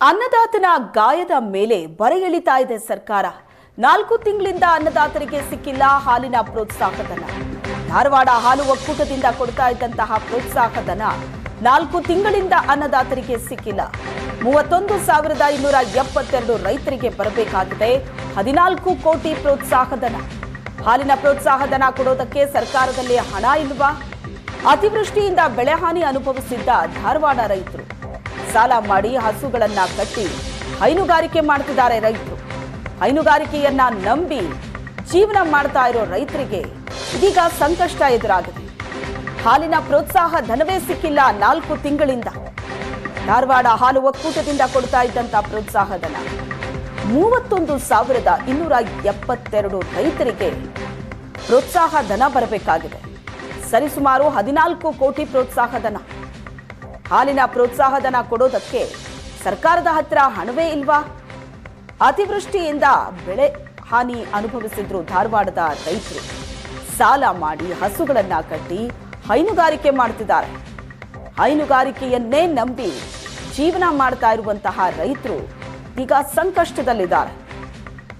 ಅನ್ನದಾತನ ಗಾಯದ ಮೇಲೆ ಬರೆ ಇದೆ ಸರ್ಕಾರ. ನಾಲ್ಕು ತಿಂಗಳಿಂದ ಅನ್ನದಾತರಿಗೆ ಸಿಕ್ಕಿಲ್ಲ ಹಾಲಿನ ಪ್ರೋತ್ಸಾಹಧನ ಧಾರವಾಡ ಹಾಲು ಒಕ್ಕೂಟದಿಂದ ಕೊಡ್ತಾ ಇದ್ದಂತಹ ಪ್ರೋತ್ಸಾಹಧನ ನಾಲ್ಕು ತಿಂಗಳಿಂದ ಅನ್ನದಾತರಿಗೆ ಸಿಕ್ಕಿಲ್ಲ. ಮೂವತ್ತೊಂದು ಸಾವಿರದ ಇನ್ನೂರ ಎಪ್ಪತ್ತೆರಡು ರೈತರಿಗೆ ಬರಬೇಕಾಗಿದೆ. ಹದಿನಾಲ್ಕು ಕೋಟಿ ಪ್ರೋತ್ಸಾಹಧನ ಹಾಲಿನ ಪ್ರೋತ್ಸಾಹಧನ ಕೊಡೋದಕ್ಕೆ ಸರ್ಕಾರದಲ್ಲಿ ಹಣ ಇಲ್ವಾ? ಅತಿವೃಷ್ಟಿಯಿಂದ ಬೆಳೆಹಾನಿ ಅನುಭವಿಸಿದ್ದ ಧಾರವಾಡ ರೈತರು. ಸಾಲ ಮಾಡಿ ಹಸುಗಳನ್ನ ಕಟ್ಟಿ ಹೈನುಗಾರಿಕೆ ಮಾಡ್ತಿದ್ದಾರೆ ರೈತರು. ಹೈನುಗಾರಿಕೆಯನ್ನ ನಂಬಿ ಜೀವನ ಮಾಡ್ತಾ ಇರೋ ರೈತರಿಗೆ ಇದೀಗ ಸಂಕಷ್ಟ ಎದುರಾಗಿದೆ. ಹಾಲಿನ ಪ್ರೋತ್ಸಾಹ ಧನವೇ ಸಿಕ್ಕಿಲ್ಲ ನಾಲ್ಕು ತಿಂಗಳಿಂದ. ಧಾರವಾಡ ಹಾಲು ಒಕ್ಕೂಟದಿಂದ ಕೊಡ್ತಾ ಇದ್ದಂತ ಪ್ರೋತ್ಸಾಹ ಧನ. ಮೂವತ್ತೊಂದು ಸಾವಿರದ ಇನ್ನೂರ ಎಪ್ಪತ್ತೆರಡು ರೈತರಿಗೆ ಪ್ರೋತ್ಸಾಹ ಧನ ಬರಬೇಕಾಗಿದೆ. ಸರಿಸುಮಾರು ಹದಿನಾಲ್ಕು ಕೋಟಿ ಪ್ರೋತ್ಸಾಹ ಧನ. ಹಾಲಿನ ಪ್ರೋತ್ಸಾಹಧನ ಕೊಡೋದಕ್ಕೆ ಸರ್ಕಾರದ ಹತ್ರ ಹಣವೇ ಇಲ್ವಾ? ಅತಿವೃಷ್ಟಿಯಿಂದ ಬೆಳೆ ಹಾನಿ ಅನುಭವಿಸಿದ್ರು ಧಾರವಾಡದ ರೈತರು. ಸಾಲ ಮಾಡಿ ಹಸುಗಳನ್ನ ಕಟ್ಟಿ ಹೈನುಗಾರಿಕೆ ಮಾಡ್ತಿದ್ದಾರೆ. ಹೈನುಗಾರಿಕೆಯನ್ನೇ ನಂಬಿ ಜೀವನ ಮಾಡ್ತಾ ಇರುವಂತಹ ರೈತರು ಈಗ ಸಂಕಷ್ಟದಲ್ಲಿದ್ದಾರೆ.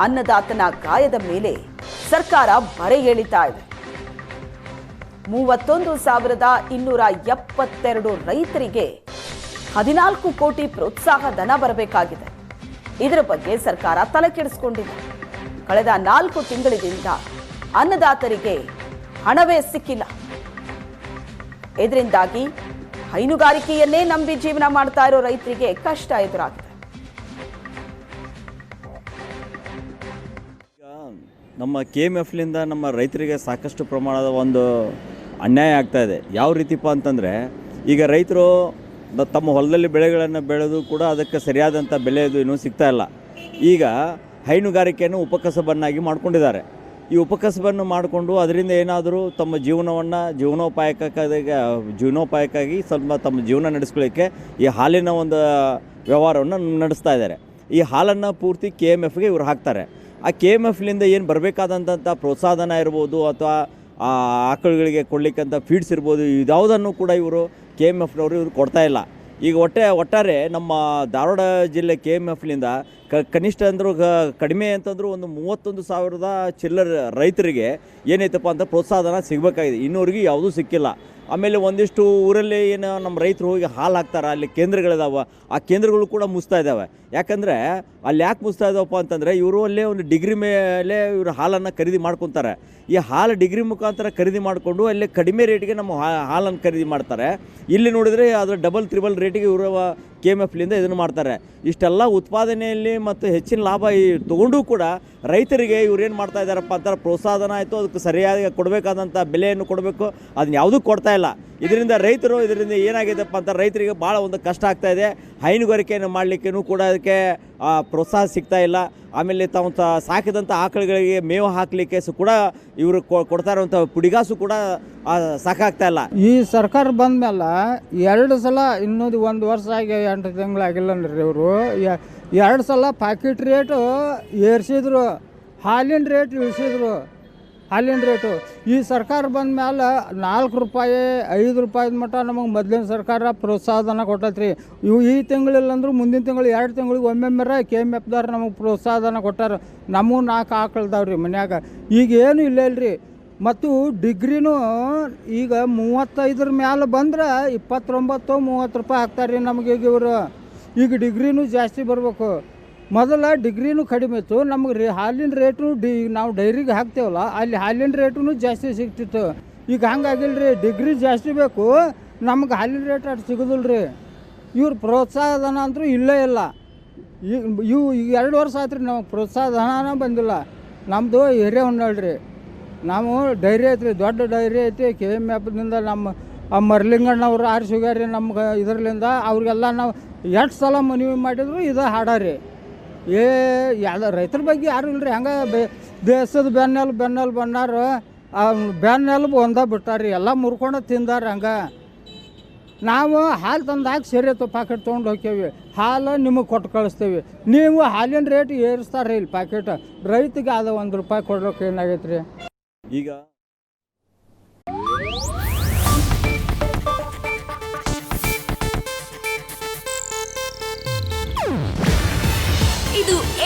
ಅನ್ನದಾತನ ಗಾಯದ ಮೇಲೆ ಸರ್ಕಾರ ಬರೆ ಎಳಿತಾ ಇದೆ. ಮೂವತ್ತೊಂದು ಸಾವಿರದ ಇನ್ನೂರ ಎಪ್ಪತ್ತೆರಡು ರೈತರಿಗೆ ಹದಿನಾಲ್ಕು ಕೋಟಿ ಪ್ರೋತ್ಸಾಹ ಧನ ಬರಬೇಕಾಗಿದೆ. ಇದರ ಬಗ್ಗೆ ಸರ್ಕಾರ ತಲೆ ಕೆಡಿಸಿಕೊಂಡಿದೆ. ಕಳೆದ ನಾಲ್ಕು ತಿಂಗಳಿಂದ ಅನ್ನದಾತರಿಗೆ ಹಣವೇ ಸಿಕ್ಕಿಲ್ಲ. ಇದರಿಂದಾಗಿ ಹೈನುಗಾರಿಕೆಯನ್ನೇ ನಂಬಿ ಜೀವನ ಮಾಡ್ತಾ ಇರೋ ರೈತರಿಗೆ ಕಷ್ಟ ಎದುರಾಗಿದೆ. ನಮ್ಮ ಕೆ ಎಂ ಎಫ್ಲಿಂದ ನಮ್ಮ ರೈತರಿಗೆ ಸಾಕಷ್ಟು ಪ್ರಮಾಣದ ಒಂದು ಅನ್ಯಾಯ ಆಗ್ತಾ ಇದೆ. ಯಾವ ರೀತಿಪ್ಪ ಅಂತಂದರೆ, ಈಗ ರೈತರು ತಮ್ಮ ಹೊಲದಲ್ಲಿ ಬೆಳೆಗಳನ್ನು ಬೆಳೆದು ಕೂಡ ಅದಕ್ಕೆ ಸರಿಯಾದಂಥ ಬೆಲೆ ಅದು ಇನ್ನೂ ಸಿಗ್ತಾ ಇಲ್ಲ. ಈಗ ಹೈನುಗಾರಿಕೆಯನ್ನು ಉಪಕಸಬನ್ನಾಗಿ ಮಾಡ್ಕೊಂಡಿದ್ದಾರೆ. ಈ ಉಪಕಸಬನ್ನು ಮಾಡಿಕೊಂಡು ಅದರಿಂದ ಏನಾದರೂ ತಮ್ಮ ಜೀವನವನ್ನು ಜೀವನೋಪಾಯಕ್ಕಾಗಿ ಜೀವನೋಪಾಯಕ್ಕಾಗಿ ಸ್ವಲ್ಪ ತಮ್ಮ ಜೀವನ ನಡೆಸ್ಕೊಳ್ಳಿಕ್ಕೆ ಈ ಹಾಲಿನ ಒಂದು ವ್ಯವಹಾರವನ್ನು ನಡೆಸ್ತಾ ಇದ್ದಾರೆ. ಈ ಹಾಲನ್ನು ಪೂರ್ತಿ ಕೆ ಎಂ ಎಫ್ಗೆ ಇವ್ರು ಹಾಕ್ತಾರೆ. ಆ ಕೆ ಎಂ ಎಫ್ಲಿಂದ ಏನು ಬರಬೇಕಾದಂಥ ಪ್ರೋತ್ಸಾಹನ ಇರ್ಬೋದು ಅಥವಾ ಆ ಆಕಳುಗಳಿಗೆ ಕೊಡ್ಲಿಕ್ಕಂಥ ಫೀಡ್ಸ್ ಇರ್ಬೋದು, ಇದ್ಯಾವುದನ್ನು ಕೂಡ ಇವರು ಕೆ ಎಂ ಎಫ್ನವರು ಇವರು ಕೊಡ್ತಾ ಇಲ್ಲ. ಈಗ ಒಟ್ಟೆ, ಒಟ್ಟಾರೆ ನಮ್ಮ ಧಾರವಾಡ ಜಿಲ್ಲೆ ಕೆ ಎಂ ಎಫ್ಲಿಂದ ಕ, ಕನಿಷ್ಠ ಅಂದರೂ ಕಡಿಮೆ ಅಂತಂದರೂ ಒಂದು ಮೂವತ್ತೊಂದು ಸಾವಿರದ ಚಿಲ್ಲರ ರೈತರಿಗೆ ಏನೈತಪ್ಪ ಅಂತ ಪ್ರೋತ್ಸಾಹನ ಸಿಗಬೇಕಾಗಿದೆ. ಇನ್ನೂರಿಗೆ ಯಾವುದೂ ಸಿಕ್ಕಿಲ್ಲ. ಆಮೇಲೆ ಒಂದಿಷ್ಟು ಊರಲ್ಲಿ ಏನು ನಮ್ಮ ರೈತರು ಹೋಗಿ ಹಾಲು ಹಾಕ್ತಾರೆ, ಅಲ್ಲಿ ಕೇಂದ್ರಗಳಿದಾವೆ, ಆ ಕೇಂದ್ರಗಳು ಕೂಡ ಮುಸ್ತಾ ಇದ್ದಾವೆ ಯಾಕಂದರೆ ಅಲ್ಲಿ ಯಾಕೆ ಮುಸ್ತಾ ಇದಾವಪ್ಪ ಅಂತಂದರೆ ಇವರು ಅಲ್ಲೇ ಒಂದು ಡಿಗ್ರಿ ಮೇಲೆ ಇವರು ಹಾಲನ್ನು ಖರೀದಿ ಮಾಡ್ಕೊತಾರೆ. ಈ ಹಾಲು ಡಿಗ್ರಿ ಮುಖಾಂತರ ಖರೀದಿ ಮಾಡಿಕೊಂಡು ಅಲ್ಲಿ ಕಡಿಮೆ ರೇಟಿಗೆ ನಮ್ಮ ಹಾಲನ್ನು ಖರೀದಿ ಮಾಡ್ತಾರೆ. ಇಲ್ಲಿ ನೋಡಿದರೆ ಅದರ ಡಬಲ್ ತ್ರಿಬಲ್ ರೇಟಿಗೆ ಇವರು ಕೆ ಎಂ ಎಫ್ಲಿಂದ ಇದನ್ನು ಮಾಡ್ತಾರೆ. ಇಷ್ಟೆಲ್ಲ ಉತ್ಪಾದನೆಯಲ್ಲಿ ಮತ್ತು ಹೆಚ್ಚಿನ ಲಾಭ ಈ ತೊಗೊಂಡು ಕೂಡ ರೈತರಿಗೆ ಇವ್ರು ಏನು ಮಾಡ್ತಾ ಇದ್ದಾರಪ್ಪ ಅಂತಾರೆ, ಪ್ರೋತ್ಸಾಹನ ಆಯಿತು, ಅದಕ್ಕೆ ಸರಿಯಾಗಿ ಕೊಡಬೇಕಾದಂಥ ಬೆಲೆಯನ್ನು ಕೊಡಬೇಕು, ಅದನ್ನ ಯಾವುದೂ ಕೊಡ್ತಾ ಇಲ್ಲ. ಇದರಿಂದ ರೈತರು, ಇದರಿಂದ ಏನಾಗಿದೆಪ್ಪ ಅಂತ ರೈತರಿಗೆ ಭಾಳ ಒಂದು ಕಷ್ಟ ಆಗ್ತಾ ಇದೆ. ಹೈನುಗಾರಿಕೆಯನ್ನು ಮಾಡಲಿಕ್ಕೂ ಕೂಡ ಅದಕ್ಕೆ ಪ್ರೋತ್ಸಾಹ ಸಿಗ್ತಾ ಇಲ್ಲ. ಆಮೇಲೆ ತಾವು ಸಾಕಿದಂಥ ಆಕಳುಗಳಿಗೆ ಮೇವು ಹಾಕಲಿಕ್ಕೆ ಕೂಡ ಇವರು ಕೊಡ್ತಾ ಇರುವಂಥ ಪುಡಿಗಾಸು ಕೂಡ ಸಾಕಾಗ್ತಾ ಇಲ್ಲ. ಈ ಸರ್ಕಾರ ಬಂದ ಮೇಲೆ ಎರಡು ಸಲ ಇನ್ನೊಂದು ಒಂದು ವರ್ಷ ಆಗಿ ಎಂಟು ತಿಂಗಳಾಗಿಲ್ಲನ್ರಿ ಇವರು. ಎರಡು ಸಲ ಪ್ಯಾಕೆಟ್ ರೇಟು ಏರಿಸಿದ್ರು, ಹಾಲಿನ ರೇಟ್ ಇಳಿಸಿದ್ರು. ಹಾಲಿನ ರೇಟು. ಈ ಸರ್ಕಾರ ಬಂದ ಮೇಲೆ ನಾಲ್ಕು ರೂಪಾಯಿ, ಐದು ರೂಪಾಯಿದ ಮಟ್ಟ ನಮಗೆ ಮೊದಲಿನ ಸರ್ಕಾರ ಪ್ರೋತ್ಸಾಹಧನ ಕೊಟ್ಟತ್ರಿ. ಇವು ಈ ತಿಂಗಳಿಲ್ಲಂದ್ರೆ ಮುಂದಿನ ತಿಂಗಳು, ಎರಡು ತಿಂಗಳಿಗೆ ಒಮ್ಮೆಮ್ಮೆರ ಕೆ ಎಂ ಎಫ್ದವ್ರು ನಮಗೆ ಪ್ರೋತ್ಸಾಹಧನ ಕೊಟ್ಟಾರ. ನಮಗೂ ನಾಲ್ಕು ಆಕಳ್ದಾವ್ರಿ ಮನ್ಯಾಗ. ಈಗ ಏನು ಇಲ್ಲ ಇಲ್ರಿ. ಮತ್ತು ಡಿಗ್ರಿನೂ ಈಗ ಮೂವತ್ತೈದರ ಮ್ಯಾಲೆ ಬಂದ್ರೆ ಇಪ್ಪತ್ತೊಂಬತ್ತು, ಮೂವತ್ತು ರೂಪಾಯಿ ಹಾಕ್ತಾರೆ ರೀ ನಮಗೆ ಈಗ ಇವರು. ಈಗ ಡಿಗ್ರಿನೂ ಜಾಸ್ತಿ ಬರಬೇಕು. ಮೊದಲ ಡಿಗ್ರಿನೂ ಕಡಿಮೆ ಇತ್ತು. ನಮಗೆ ರೀ ಹಾಲಿನ ರೇಟು ಡಿ ನಾವು ಡೈರಿಗೆ ಹಾಕ್ತೇವಲ್ಲ, ಅಲ್ಲಿ ಹಾಲಿನ ರೇಟು ಜಾಸ್ತಿ ಸಿಗ್ತಿತ್ತು. ಈಗ ಹಂಗಾಗಿಲ್ಲ ರೀ ಡಿಗ್ರಿ ಜಾಸ್ತಿ ಬೇಕು, ನಮ್ಗೆ ಹಾಲಿನ ರೇಟ್ ಅಷ್ಟು ಸಿಗೋದಿಲ್ಲ ರೀ ಇವ್ರ ಪ್ರೋತ್ಸಾಹಧನ ಅಂತೂ ಇಲ್ಲೇ ಇಲ್ಲ. ಈ ಇವು ಈಗ ಎರಡು ವರ್ಷ ಆಯ್ತು ರೀ ನಮಗೆ ಪ್ರೋತ್ಸಾಹ ಧನ ಬಂದಿಲ್ಲ. ನಮ್ಮದು ಹಿರೇ ಹೊನ್ನಾಳ್ರಿ. ನಾವು ಡೈರಿ ಐತ್ರಿ, ದೊಡ್ಡ ಡೈರಿ ಐತಿ. ಕೆ ಎಂ ಎಫ್ನಿಂದ ನಮ್ಮ ಆ ಮರ್ಲಿಂಗಣ್ಣವ್ರು, ಆರ್ ರೀ ನಮ್ಗೆ ಇದರ್ಲಿಂದ ಅವ್ರಿಗೆಲ್ಲ ನಾವು ಎಷ್ಟು ಸಲ ಮನವಿ ಮಾಡಿದ್ರು ಇದು ಹಾಡಾರಿ. ಏ, ಯಾವ್ದು ರೈತರ ಬಗ್ಗೆ ಯಾರು ಇಲ್ರಿ? ಹಂಗೆ ದೇಶದ ಬೆನ್ನೆಲು ಬೆನ್ನೆಲು ಬಂದಾರ ಬೆನ್ನೆಲುಬು ಒಂದ ಬಿಟ್ಟಾರಿ, ಎಲ್ಲ ಮುರ್ಕೊಂಡು ತಿಂದಾರ ಹಂಗೆ. ನಾವು ಹಾಲು ತಂದಾಗ ಸರಿ ಪಾಕೆಟ್ ತೊಗೊಂಡು ಹೋಗ್ತೇವೆ ಹಾಲು ನಿಮಗೆ ಕೊಟ್ಟು ಕಳಿಸ್ತೇವೆ. ನೀವು ಹಾಲಿನ ರೇಟ್ ಏರಿಸ್ತಾರೆ ಇಲ್ಲಿ ಪ್ಯಾಕೆಟ್ ರೈತಿಗೆ ಅದು ಒಂದು ರೂಪಾಯಿ ಕೊಡ್ಲಿಕ್ಕೆ ಏನಾಗೈತೆ ಈಗ